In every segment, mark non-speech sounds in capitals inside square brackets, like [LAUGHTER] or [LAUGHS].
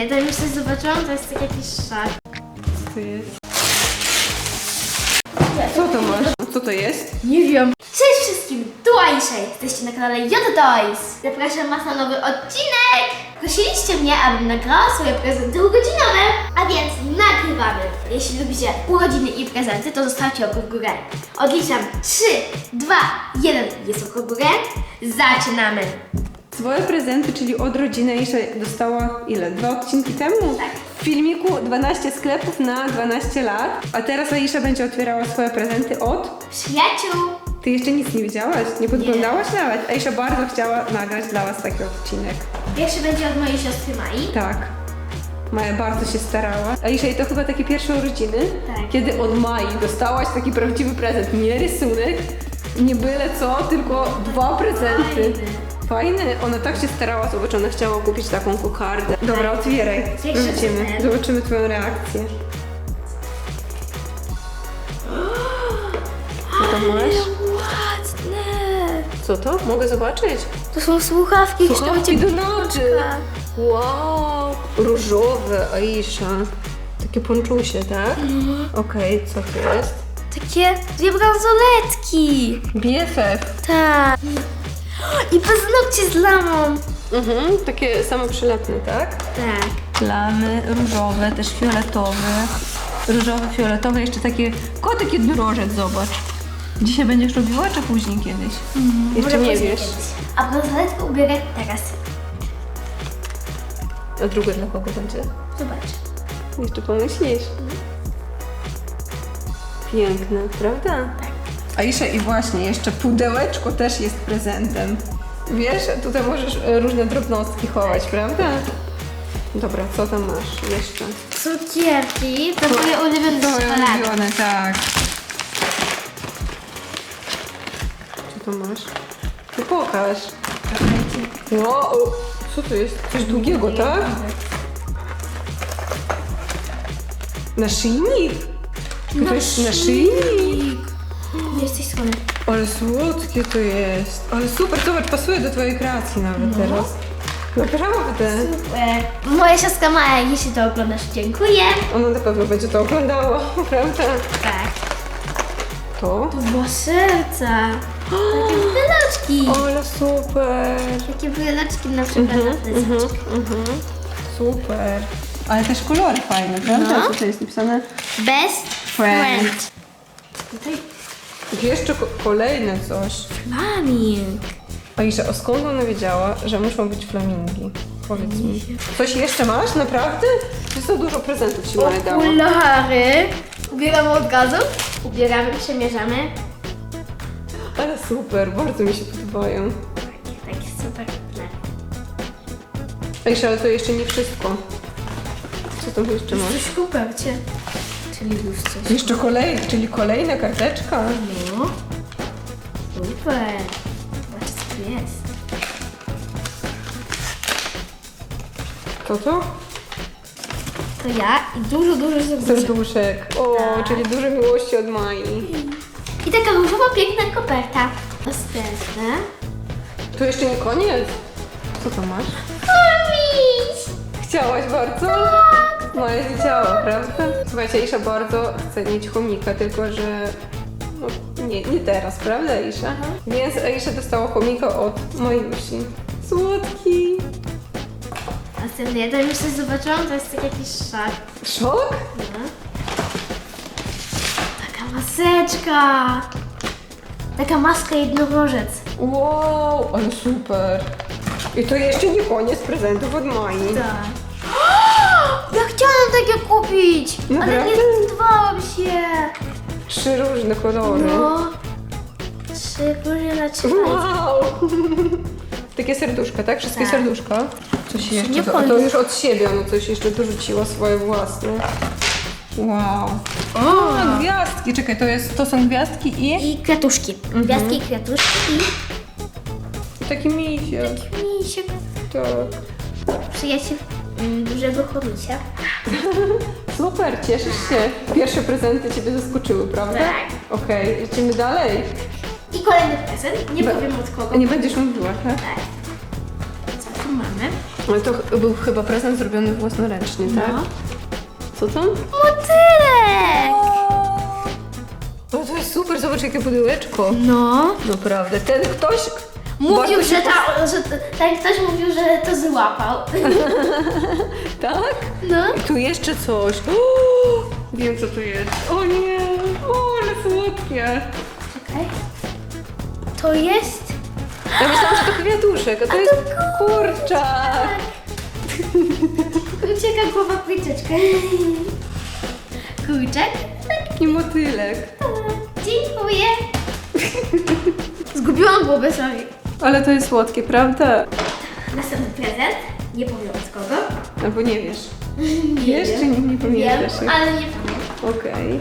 Ja tam już coś zobaczyłam, to jest tak jakiś szak. Co to jest? Co to masz? Co to jest? Nie wiem. Cześć wszystkim, tu Aisha, jesteście na kanale Yoto Toys. Zapraszam Was na nowy odcinek. Prosiliście mnie, abym nagrała swoje prezenty urodzinowe, a więc nagrywamy. Jeśli lubicie urodziny i prezenty, to zostawcie łapkę w górę. Odliczam 3, 2, 1, jest łapka w górę. Zaczynamy. Swoje prezenty, czyli od rodziny Isza dostała ile? Dwa odcinki temu? Tak. W filmiku 12 sklepów na 12 lat, a teraz Aisza będzie otwierała swoje prezenty od... Przyjaciół. Ty jeszcze nic nie widziałaś? Nie podglądałaś nawet? Aisza bardzo chciała nagrać dla Was taki odcinek. Pierwszy będzie od mojej siostry Mai. Tak. Maja bardzo się starała. Aisza, i to chyba takie pierwsze urodziny, Tak. kiedy od Mai dostałaś taki prawdziwy prezent. Nie rysunek, nie byle co, tylko dwa prezenty. Fajny. Ona tak się starała, zobacz, ona chciała kupić taką kokardę. Dobra, otwieraj. Pierwszy Zobaczymy, twoją reakcję. Co to masz? Ładne. Co to? Mogę zobaczyć? To są słuchawki, Słuchawki do nocy. Wow, różowe, Aisza. Takie ponczusie, tak? Okej, co to jest? Takie dwie bransoletki. BFF. Tak. I paznokcie z lamą. Mhm, takie same przylepne, tak? Tak. Plamy różowe, też fioletowe. Różowe, fioletowe, jeszcze takie kotek jednorożec, zobacz. Dzisiaj będziesz robiła, czy później kiedyś? Jeszcze Może nie wiesz. A bransoletkę ubiorę teraz. A drugie dla kogo będzie? Zobacz. Jeszcze pomyślisz. Piękne, prawda? Aisza i właśnie, jeszcze pudełeczko też jest prezentem. Wiesz, tutaj możesz e, różne drobnostki chować, prawda? Dobra, co tam masz jeszcze? Cukierki to moje ulubione czekolady. ulubione, tak. Co to masz? No pokaż. Wow, co to jest? Coś długiego, tak? Naszyjnik? To jest naszyjnik? Jesteś słony. Ale słodkie to jest. Ale super, zobacz, pasuje do twojej kreacji nawet teraz. Naprawdę. Super. Moja siostra Maja, jeśli to oglądasz, dziękuję. Ona na pewno będzie to oglądała, [LAUGHS] prawda? Tak. To? To było serca. Takie [GASPS] bryloczki. Ale super. Takie bryloczki na przykład na prezent. Mhm. Super. Ale też kolory fajne, prawda? No. Tutaj jest napisane. Best Friend. friend. Tutaj Jeszcze ko- kolejne coś. flaming. Aisza, a skąd ona wiedziała, że muszą być flamingi? Powiedz mi. Coś jeszcze masz? Naprawdę? Czy za dużo prezentów ci Maja dała? Okulary. Ubieramy od gazu. Ubieramy, przemierzamy. Ale super, bardzo mi się podobają. Takie, takie super. Aisza, ale to jeszcze nie wszystko. Co tam jeszcze masz? Coś kupełcie. Czyli już coś. Jeszcze kolejne, czyli kolejna karteczka. No. Super. Zobaczcie co tu jest. Co to? To ja i dużo, dużo serduszek. Serduszek. O, Tak. czyli dużo miłości od Mai. I taka różowa, piękna koperta. Następne. To jeszcze nie koniec. Co to masz? Chciałaś bardzo? Maja chciała, prawda? Słuchajcie, Isza bardzo chce mieć chomika, tylko że no, nie, nie teraz, prawda Isza? Więc Isza dostała chomika od Majusi. Słodki. Następne, ja tam już coś zobaczyłam, to jest tak jakiś szak. Szok? No. Taka maseczka. Taka maska jednorożec. Wow, ale super. I to jeszcze nie koniec prezentów od Mai. Tak. Chciałam takie kupić, ale Naprawdę? nie zdecydowałam się. Trzy różne kolory. No. Trzy góry na trzy Wow! [LAUGHS] Takie serduszka, tak? Wszystkie Tak. serduszka. Coś nie jeszcze, to, to już od siebie, ono coś jeszcze dorzuciła swoje własne. Wow. O, gwiazdki, czekaj, to, jest, to są gwiazdki i, I kwiatuszki. Gwiazdki i kwiatuszki i taki misiek. i misiek. Tak. Przyjaciel mm, dużego chomisia. [LAUGHS] Super, cieszysz się. Pierwsze prezenty Ciebie zaskoczyły, prawda? Tak. Okej, lecimy dalej. I kolejny prezent. Nie Be- powiem od kogo. Nie będziesz mówiła, tak? Tak. Co tu mamy? Ale to ch- był chyba prezent zrobiony własnoręcznie, tak? No. Co tam? Motylek! O, to jest super, zobacz jakie pudełeczko. No. Naprawdę, ten ktoś... Mówił, że, ta, że t- ten ktoś mówił, że to złapał. [LAUGHS] Tak? No. Tu jeszcze coś. O, [GASPS] wiem co to jest. O nie, o ale słodkie. Czekaj. To jest... Ja myślałam, że to kwiatuszek, a to jest kurczak. Ucieka głowa kurczeczka. Kurczak? Tak. I motylek. Dziękuję. Zgubiłam głowę sobie. Ale to jest słodkie, prawda? Następny prezent. Nie powiem od kogo. Albo nie wiesz. [LAUGHS] Nie Wiesz, wiem. czy nie, Wiem, jak- ale nie pamiętam. Okej.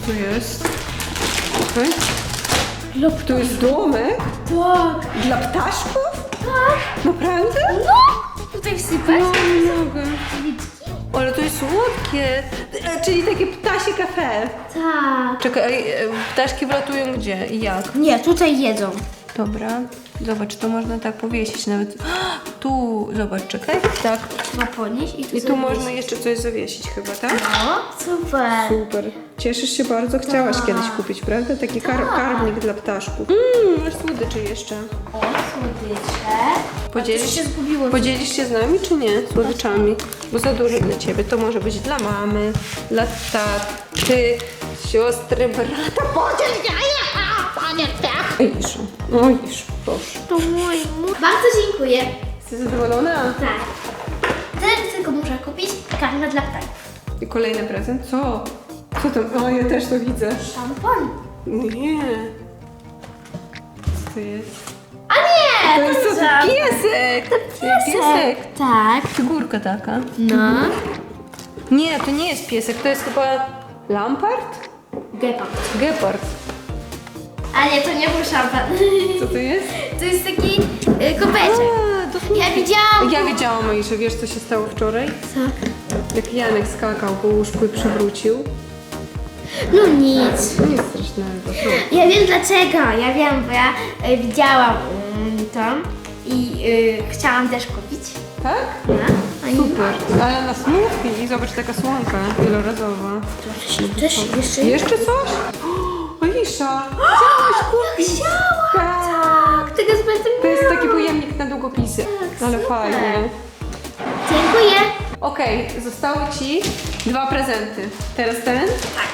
Co to jest? Okej. To jest domek tak. dla ptaszków? Tak. Naprawdę? No. Tutaj wsypać. No, nie mogę. Liczki? Ale to jest słodkie. E, Czyli takie ptasie kafe. Tak. Czekaj, e, ptaszki wlatują gdzie i jak? Nie, tutaj jedzą. Dobra, zobacz, to można tak powiesić nawet. [GASPS] Tu, zobacz, czekaj. Tak. Trzeba podnieść i tu I tu można jeszcze coś zawiesić chyba, tak? No, super. Super. Cieszysz się bardzo? Chciałaś kiedyś kupić, prawda? Taki kar karbnik dla ptaszków. Mmm, masz słodyczy jeszcze. O, słodycze. Podzielisz, się zgubiło. podzielisz się z nami, czy nie? Słodyczami. Bo za dużo dla ciebie. To może być dla mamy, dla taty, siostry, brata. Podziel się! Panie, tak. Isza. O, Isza, proszę. To mój mu... Bardzo dziękuję. Jesteś zadowolona? Tak. Teraz tylko muszę kupić karmę dla ptaków. I kolejny prezent? Co? Co tam? O, ja też to widzę. Szampon. Nie. Co to jest? A nie! To jest żaden. Piesek! Piesek! Tak. Figurka taka. No. Nie, to nie jest piesek, to jest chyba lampart? Gepard. Gepard. A nie, to nie był szampan. [LAUGHS] Co to jest? To jest taki y, kopeczek. A, to Ja widziałam. Ja widziałam, Aisza, wiesz co się stało wczoraj? Co? Jak Janek skakał po łóżku i przewrócił. No nic. To nic strasznego, co? Ja wiem dlaczego. Ja wiem, bo ja y, widziałam y, to i y, chciałam też kupić. Tak? No. A i- Super. Ale na smówki i zobacz, taka słonka wielorazowa. Też jeszcze Jeszcze coś? [GASPS] O, Aisza! [GASPS] Chciałaś kupić? Tak. Tak, tego bardzo To jest taki pojemnik na długopisy. Tak, Ale super. fajnie. Dziękuję. Okej, zostały ci dwa prezenty. Teraz ten? Tak.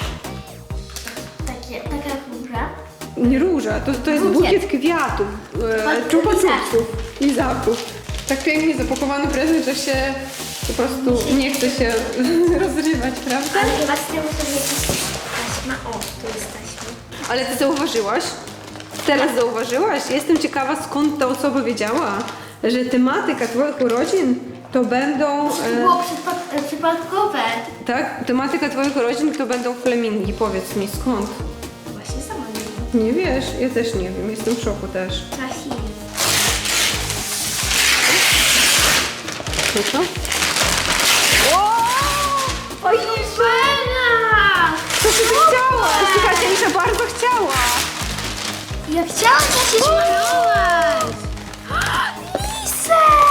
Takie, taka róża. Nie róża, to, to jest Bukiet. bukiet, kwiatów, e, Od czupa-czupsów, lizaków. Tak pięknie zapakowany prezent, że się po prostu nie chce się [LAUGHS] rozrywać, prawda? Ale chyba z tyłu sobie jakaś taśma. O, tu jest taśma. Ale ty zauważyłaś? Teraz zauważyłaś? Jestem ciekawa, skąd ta osoba wiedziała, że tematyka twoich urodzin to będą... E, było przypad- przypadkowe. tak, tematyka twoich urodzin to będą flemingi. Powiedz mi, skąd? Właśnie sama nie wiem. Nie wiesz? Ja też nie wiem, jestem w szoku też. Co to? Fajna! Co ty chciałaś? Słuchajcie, Aisza bardzo chciała. Ja chciałam coś się malować. Lisek!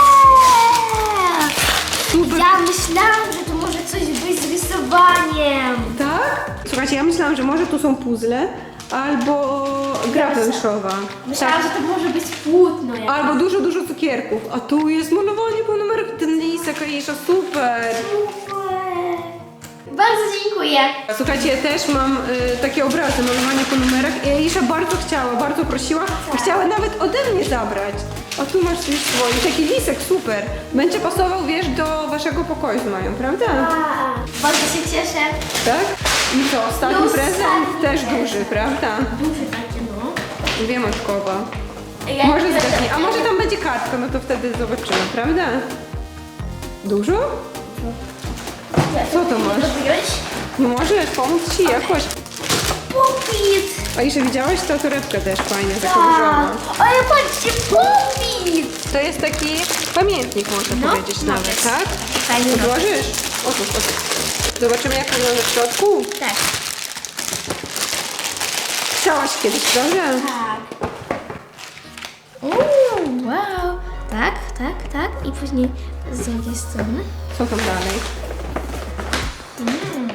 Ja myślałam, że to może coś być z rysowaniem. Tak? Słuchajcie, ja myślałam, że może tu są puzzle albo gra planszowa. Myślałam, że to może być płótno jakieś. Albo dużo, dużo cukierków. A tu jest malowanie po numerach. Ten lisek, Aisza, super. Super. Bardzo dziękuję. Słuchajcie, ja też mam y, takie obrazy, malowanie po numerach i Aisza bardzo chciała, bardzo prosiła. Chciała nawet ode mnie zabrać. A tu masz już swój, taki lisek, super. Będzie pasował, wiesz, do waszego pokoju mają, prawda? A, bardzo się cieszę. Tak? I co, ostatni No, prezent ostatni też prezent. duży, prawda? Duży takie, no. Wiem od kogo. Ja Może nie zgadnij. A może tam będzie kartka, no to wtedy zobaczymy, prawda? Dużo? Co to masz? Nie możesz pomóc ci jakoś. Popit! A jeszcze widziałaś to torebkę też fajnie, Tak. różową. Ale patrzcie, popit! To jest taki pamiętnik, można No, powiedzieć no, nawet, tak? Fajny Odłożysz? Otóż, otóż. Zobaczymy jak wygląda w środku. Tak. Chciałaś kiedyś, prawda? Tak. Uuu, wow. Tak, tak, tak. I później z drugiej strony. Co tam dalej?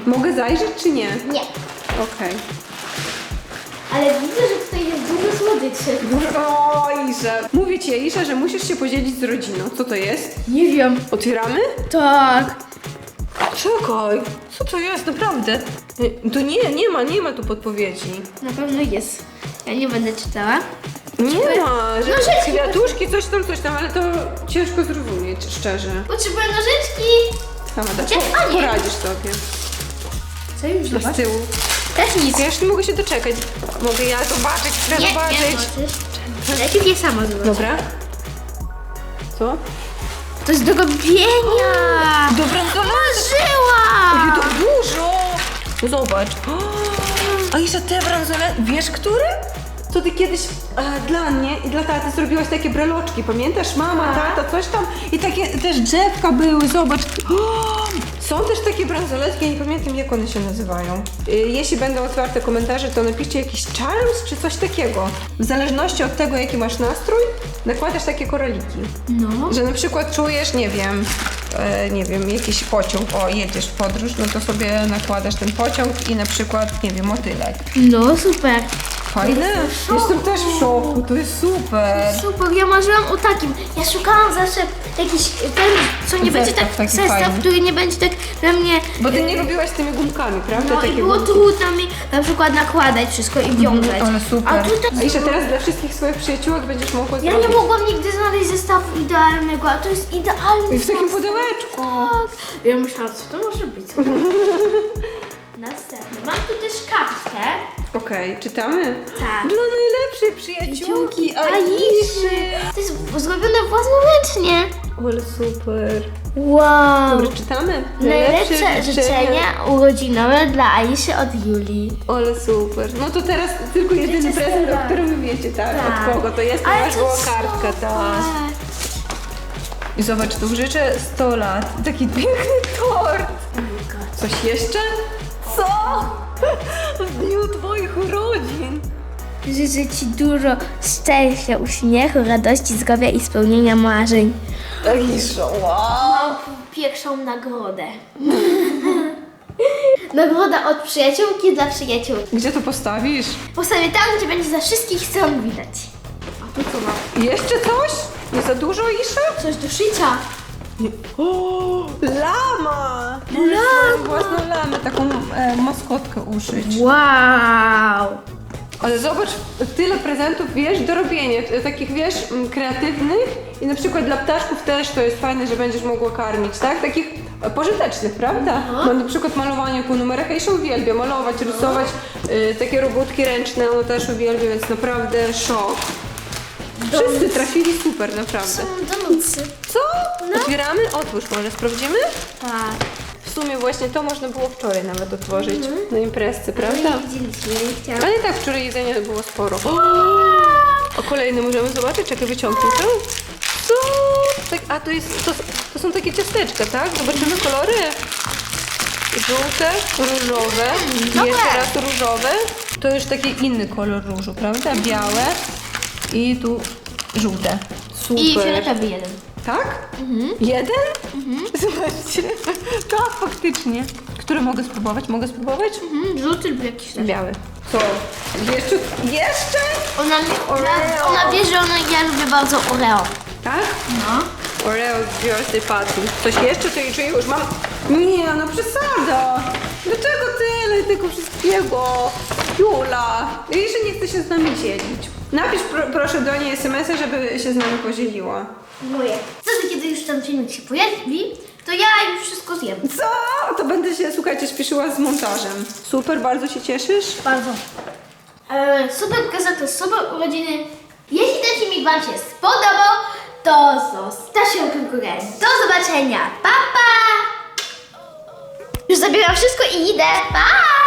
Mogę zajrzeć czy nie? Nie. Okej. Ale widzę, że tutaj jest dużo słodyczy. [LAUGHS] O, Isza. Mówię ci, Isza, że musisz się podzielić z rodziną. Co to jest? Nie wiem. Otwieramy? Tak. Czekaj. Co to jest naprawdę? Y, To nie, nie ma, nie ma tu podpowiedzi. Na pewno jest. Ja nie będę czytała. Nie ma, że Nożyczki kwiatuszki, coś tam, coś tam, ale to ciężko zrozumieć, szczerze. Potrzebuję nożyczki. Sama Gdzie? A, nie. poradzisz sobie. Co już A z tyłu. Też nic. Ja już nie mogę się doczekać. Mogę ja zobaczyć, chcę Nie, nie zobaczyć. możesz. Najpierw je sama zobacz. Dobra. Co? To jest do robienia. Dobra, to Marzyła. to dużo! No Zobacz. [GASPS] A jeszcze te bransolety, wiesz które? Co ty kiedyś e, dla mnie i dla taty zrobiłaś takie breloczki, pamiętasz? Mama, tata, coś tam i takie też drzewka były, zobacz. Są też takie bransoletki, ja nie pamiętam jak one się nazywają. Y, Jeśli będą otwarte komentarze, to napiszcie jakiś charms czy coś takiego. W zależności od tego, jaki masz nastrój, nakładasz takie koraliki. No. Że na przykład czujesz, nie wiem, e, nie wiem, jakiś pociąg, o jedziesz w podróż, no to sobie nakładasz ten pociąg i na przykład, nie wiem, motylek. No super. Fajne? Jestem też w szoku, to jest super. Super, ja marzyłam o takim. Ja szukałam zawsze jakiś ten, co nie będzie Zestaw tak, taki zestaw, fajny. który nie będzie tak na mnie. Bo ty nie robiłaś z tymi gumkami, prawda? No i Takie było gumki. trudno mi na przykład nakładać wszystko i wiązać. Ale super. A tutaj... A jeszcze teraz dla wszystkich swoich przyjaciółek będziesz mogła Ja zrobić. nie mogłam nigdy znaleźć zestawu idealnego, a to jest idealny I w takim zestaw. pudełeczku. Tak. Ja myślałam, co to może być. [LAUGHS] Następny. Mam tu też kartkę. Okej, czytamy? Tak. Dla najlepszej przyjaciółki Aiszy. To jest zrobione własnoręcznie. Ale super. Wow. Dobra, czytamy? Najlepsze życzenia urodzinowe dla Aiszy od Julii. Ale super. No to teraz tylko jedyny prezent, o którym wiecie, tak? Tak. Od kogo to jest, Ale ponieważ to była super. kartka, tak. I zobacz, tu życzę 100 lat. Taki piękny tort. Coś jeszcze? Co? W dniu twoich urodzin. Życzę Ci dużo szczęścia, uśmiechu, radości, zdrowia i spełnienia marzeń. Aisza, wow. Mam pierwszą nagrodę. [LAUGHS] Nagroda od przyjaciółki dla przyjaciółki. Gdzie to postawisz? Postawię tam, gdzie będzie za wszystkich stron widać. A tu co ma? Jeszcze coś? Nie za dużo, Isza? Coś do szycia. Nie. O, lama! Lama! Możesz swoją własną lamę, taką e, maskotkę uszyć. Wow. Ale zobacz, tyle prezentów, wiesz, do robienia, t- takich, wiesz, m, kreatywnych i na przykład dla ptaszków też to jest fajne, że będziesz mogła karmić, tak? Takich e, pożytecznych, prawda? No na przykład malowanie po numerach, ja się uwielbia malować, rysować, y, takie robótki ręczne, ono też uwielbia, więc naprawdę szok. Wszyscy trafili super, naprawdę. Są. Co? Otwieramy? Otwórz, może sprawdzimy? Tak. W sumie właśnie to można było wczoraj nawet otworzyć na imprezce, prawda? Nie widzieliśmy, nie chciałam. Ale i tak wczoraj jedzenia było sporo. O, kolejny możemy zobaczyć, czekaj, wyciągnij to. Co? Tak, a to jest, to, to są takie ciasteczka, tak? Zobaczymy kolory. Żółte, różowe, jeszcze raz różowe. To już taki inny kolor różu, prawda? Białe i tu żółte. Super. I fioletowy jeden. Tak? Jeden? [LAUGHS] Zobaczcie. Tak, faktycznie. Który mogę spróbować? Mogę spróbować? Mhm, żółty lub jakiś tam. Biały. Co? Jeszcze? Jeszcze? Ona, mi, Oreo. ona wie, że ona, ja lubię bardzo Oreo. Tak? No. Oreo z Biorcy Patty. Coś jeszcze? Czy, czy już mam? Nie, no przesada. Dlaczego tyle tego wszystkiego? Jula. Jeszcze nie chce się z nami dzielić. Napisz pro, proszę do niej SMS-a, żeby się z nami podzieliła. Moje. Co kiedy już ten filmik się pojawi, to ja już wszystko zjem. Co? To będę się, słuchajcie, śpieszyła z montażem. Super, bardzo się cieszysz? Bardzo. E, super prezent, super urodziny. Jeśli ten filmik Wam się spodobał, to zostawcie łapkę w górę. Do zobaczenia. Pa, pa! Już zabieram wszystko i idę. Pa!